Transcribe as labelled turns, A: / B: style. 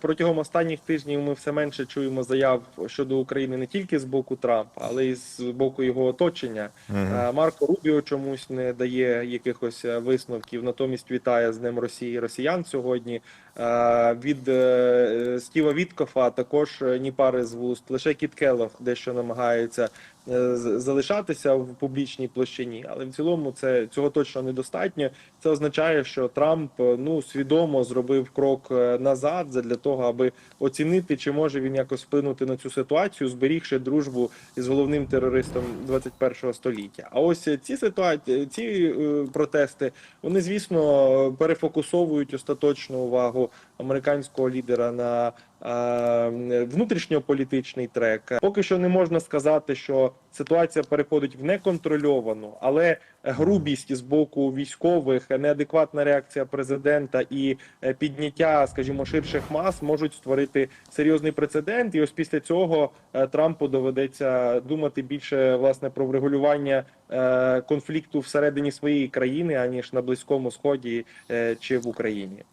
A: Протягом останніх тижнів ми все менше чуємо заяв щодо України не тільки з боку Трампа, але й з боку його оточення. Е, Марко Рубіо чомусь не дає якихось е, висновків, натомість вітає з Днем Росії Росіян сьогодні. Е, Від Стіва Віткофа також ні пари з вуст. Лише Кіт Келлог дещо намагається залишатися в публічній площині, але в цілому це цього точно недостатньо. Це означає, що Трамп ну свідомо зробив крок назад для того, аби оцінити, чи може він якось вплинути на цю ситуацію, зберігши дружбу із головним терористом 21-го століття. А ось ці ситуації, ці е, протести, вони звісно перефокусовують остаточну увагу американського лідера на внутрішньополітичний трек. Поки що не можна сказати, що ситуація переходить в неконтрольовану, але грубість з боку військових, неадекватна реакція президента і е, підняття, скажімо, ширших мас можуть створити серйозний прецедент. І ось після цього е, Трампу доведеться думати більше власне про врегулювання е, конфлікту всередині своєї країни, аніж на близькому сході е, чи в Україні.